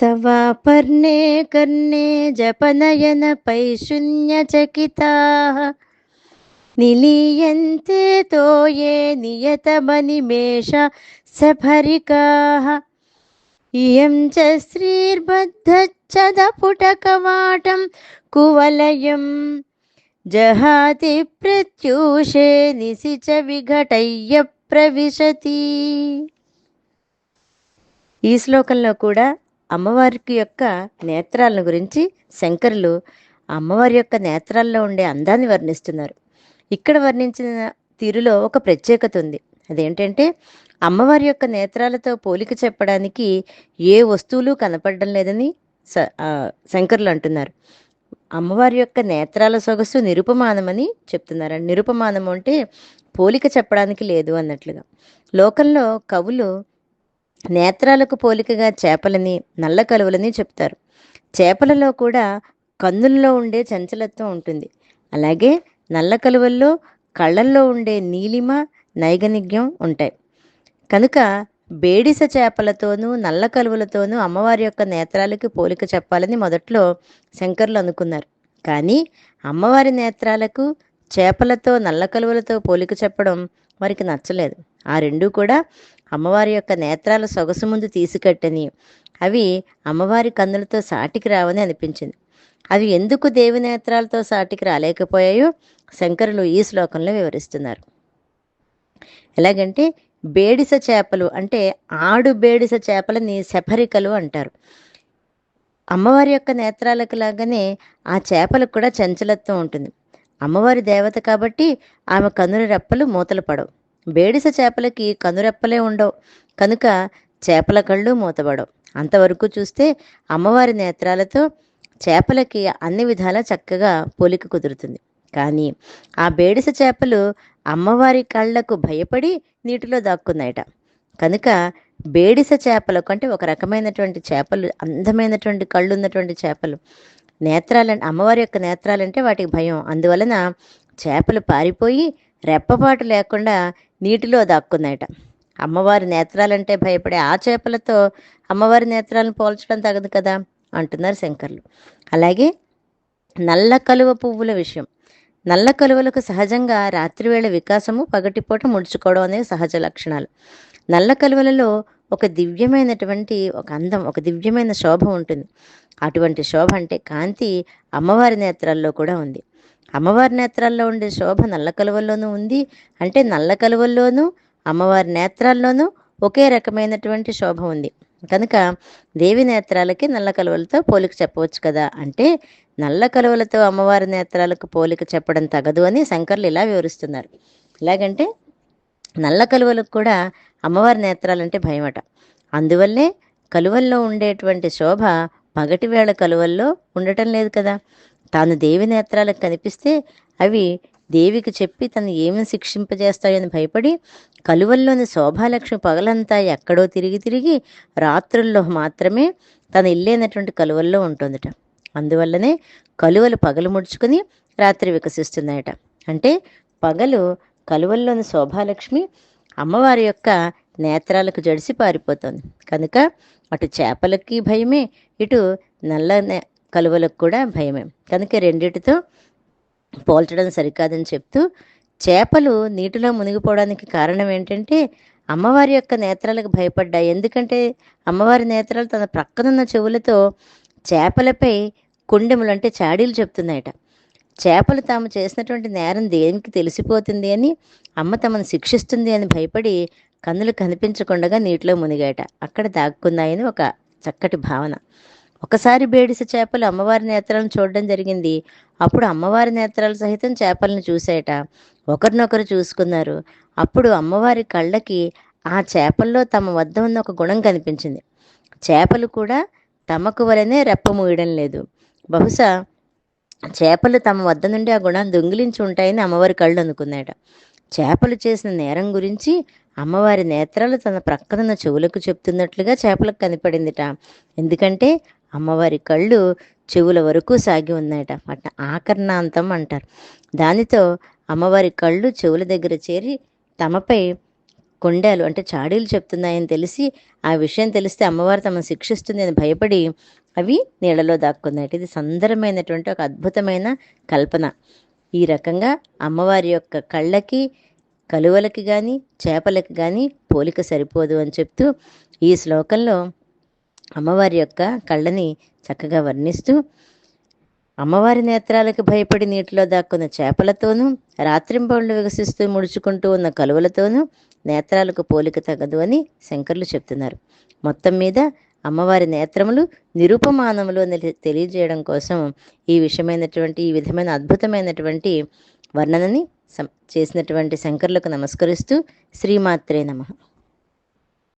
तवापर्णे कर्णे जपनयनपै शून्यचकिताः निलीयन्ते तोये नियतमनिमेष सफरिकाः इयं च श्रीर्बद्धच्छदपुटकवाटं कुवलयं जहाति प्रत्यूषे निसि च विघटय्य ప్రవిశతి ఈ శ్లోకంలో కూడా అమ్మవారికి యొక్క నేత్రాలను గురించి శంకరులు అమ్మవారి యొక్క నేత్రాల్లో ఉండే అందాన్ని వర్ణిస్తున్నారు. ఇక్కడ వర్ణించిన తీరులో ఒక ప్రత్యేకత ఉంది. అదేంటంటే అమ్మవారి యొక్క నేత్రాలతో పోలిక చెప్పడానికి ఏ వస్తువులు కనపడడం లేదని స శంకరులు అంటున్నారు. అమ్మవారి యొక్క నేత్రాల సొగసు నిరుపమానమని చెప్తున్నారు నిరుపమానం అంటే పోలిక చెప్పడానికి లేదు అన్నట్లుగా. లోకంలో కవులు నేత్రాలకు పోలికగా చేపలని నల్ల కలువలని చెప్తారు. చేపలలో కూడా కన్నుల్లో ఉండే చంచలత్వం ఉంటుంది. అలాగే నల్ల కలువల్లో కళ్ళల్లో ఉండే నీలిమ నైగనిగ్యం ఉంటాయి. కనుక బేడిస చేపలతోనూ నల్ల కలువలతోనూ అమ్మవారి యొక్క నేత్రాలకి పోలిక చెప్పాలని మొదట్లో శంకర్లు అనుకున్నారు. కానీ అమ్మవారి నేత్రాలకు చేపలతో నల్ల కలువలతో పోలిక చెప్పడం వారికి నచ్చలేదు. ఆ రెండూ కూడా అమ్మవారి యొక్క నేత్రాల సొగసు ముందు తీసుకట్టని అవి అమ్మవారి కన్నులతో సాటికి రావని అనిపించింది. అవి ఎందుకు దేవి నేత్రాలతో సాటికి రాలేకపోయాయో శంకరులు ఈ శ్లోకంలో వివరిస్తున్నారు. ఎలాగంటే బేడిస చేపలు అంటే ఆడు బేడిస చేపలని శఫరికలు అంటారు. అమ్మవారి యొక్క నేత్రాలకు లాగానే ఆ చేపలకు కూడా చంచలత్వం ఉంటుంది. అమ్మవారి దేవత కాబట్టి ఆమె కన్నుల రెప్పలు మూతలు పడవు. బేడిస చేపలకి కనురెప్పలే ఉండవు. కనుక చేపల కళ్ళు మూతబడవు. అంతవరకు చూస్తే అమ్మవారి నేత్రాలతో చేపలకి అన్ని విధాలా చక్కగా పోలిక కుదురుతుంది. కానీ ఆ బేడిస చేపలు అమ్మవారి కళ్ళకు భయపడి నీటిలో దాక్కున్నాయట. కనుక బేడిస చేపలకు అంటే ఒక రకమైనటువంటి చేపలు అందమైనటువంటి కళ్ళు ఉన్నటువంటి చేపలు నేత్రాలంటే అమ్మవారి యొక్క నేత్రాలంటే వాటికి భయం. అందువలన చేపలు పారిపోయి రెప్పపాటు లేకుండా నీటిలో దాక్కున్నాయట. అమ్మవారి నేత్రాలంటే భయపడే ఆ చేపలతో అమ్మవారి నేత్రాలను పోల్చడం తగదు కదా? అంటున్నారు శంకర్లు. అలాగే నల్ల కలువ పువ్వుల విషయం. నల్ల కలువలకు సహజంగా రాత్రివేళ వికాసము పగటిపూట ముడుచుకోవడం అనేవి సహజ లక్షణాలు. నల్ల కలువలలో ఒక దివ్యమైనటువంటి ఒక అందం ఒక దివ్యమైన శోభ ఉంటుంది. అటువంటి శోభ అంటే కాంతి అమ్మవారి నేత్రాల్లో కూడా ఉంది. అమ్మవారి నేత్రాల్లో ఉండే శోభ నల్ల కలువల్లోనూ ఉంది. అంటే నల్ల కలువల్లోనూ అమ్మవారి నేత్రాల్లోనూ ఒకే రకమైనటువంటి శోభ ఉంది. కనుక దేవి నేత్రాలకి నల్ల కలువలతో పోలిక చెప్పవచ్చు కదా? అంటే నల్ల కలువలతో అమ్మవారి నేత్రాలకు పోలిక చెప్పడం తగదు అని శంకర్లు ఇలా వివరిస్తున్నారు. ఎలాగంటే నల్ల కలువలకు కూడా అమ్మవారి నేత్రాలంటే భయమట. అందువల్లే కలువల్లో ఉండేటువంటి శోభ పగటి వేళ కలువల్లో ఉండటం లేదు కదా. తాను దేవి నేత్రాలకు కనిపిస్తే అవి దేవికి చెప్పి తను ఏమి శిక్షింపజేస్తాయని భయపడి కలువల్లోని శోభాలక్ష్మి పగలంతా ఎక్కడో తిరిగి తిరిగి రాత్రుల్లో మాత్రమే తను ఇల్లైనటువంటి కలువల్లో ఉంటుందట. అందువల్లనే కలువలు పగలు ముడుచుకుని రాత్రి వికసిస్తున్నాయట. అంటే పగలు కలువల్లోని శోభాలక్ష్మి అమ్మవారి యొక్క నేత్రాలకు జడిసి పారిపోతుంది. కనుక అటు చేపలకి భయమే ఇటు నల్ల కలువలకు కూడా భయమే. కనుక రెండిటితో పోల్చడం సరికాదని చెప్తూ చేపలు నీటిలో మునిగిపోవడానికి కారణం ఏంటంటే అమ్మవారి యొక్క నేత్రాలకు భయపడ్డాయి. ఎందుకంటే అమ్మవారి నేత్రాలు తన ప్రక్కనున్న చెవులతో చేపలపై కుండెములు అంటే చాడీలు చెప్తున్నాయట. చేపలు తాము చేసినటువంటి నేరం దేనికి తెలిసిపోతుంది అని అమ్మ తమను శిక్షిస్తుంది అని భయపడి కన్నులు కనిపించకుండా నీటిలో మునిగాయట. అక్కడ దాక్కున్నాయని ఒక చక్కటి భావన. ఒకసారి బేడిస చేపలు అమ్మవారి నేత్రాలను చూడడం జరిగింది. అప్పుడు అమ్మవారి నేత్రాలు సహితం చేపలను చూసాయట ఒకరినొకరు చూసుకున్నారు. అప్పుడు అమ్మవారి కళ్ళకి ఆ చేపల్లో తమ వద్ద ఉన్న ఒక గుణం కనిపించింది. చేపలు కూడా తమకు వలనే రెప్ప మూయడం లేదు. బహుశా చేపలు తమ వద్ద నుండి ఆ గుణాన్ని దొంగిలించి ఉంటాయని అమ్మవారి కళ్ళు అనుకున్నాయట. చేపలు చేసిన నేరం గురించి అమ్మవారి నేత్రాలు తన ప్రక్కనున్న చెవులకు చెప్తున్నట్లుగా చేపలకు కనపడిందిట. ఎందుకంటే అమ్మవారి కళ్ళు చెవుల వరకు సాగి ఉన్నాయట. వాటిని ఆకర్ణాంతం అంటారు. దానితో అమ్మవారి కళ్ళు చెవుల దగ్గర చేరి తమపై కొండాలు అంటే చాడీలు చెప్తున్నాయని తెలిసి ఆ విషయం తెలిస్తే అమ్మవారు తమను శిక్షిస్తుంది అని భయపడి అవి నీళ్ళలో దాక్కున్నాయి ఇది సుందరమైనటువంటి ఒక అద్భుతమైన కల్పన. ఈ రకంగా అమ్మవారి యొక్క కళ్ళకి కలువలకి కానీ చేపలకి కానీ పోలిక సరిపోదు అని చెప్తూ ఈ శ్లోకంలో అమ్మవారి యొక్క కళ్ళని చక్కగా వర్ణిస్తూ అమ్మవారి నేత్రాలకు భయపడి నీటిలో దాక్కున్న చేపలతోనూ రాత్రింబళ్ళు వికసిస్తూ ముడుచుకుంటూ ఉన్న కలువలతోనూ నేత్రాలకు పోలిక తగదు అని శంకర్లు చెప్తున్నారు. మొత్తం మీద అమ్మవారి నేత్రములు నిరుపమానములు అని తెలియజేయడం కోసం ఈ విషయమైనటువంటి ఈ విధమైన అద్భుతమైనటువంటి వర్ణనని చేసినటువంటి శంకర్లకు నమస్కరిస్తూ శ్రీమాత్రే నమః.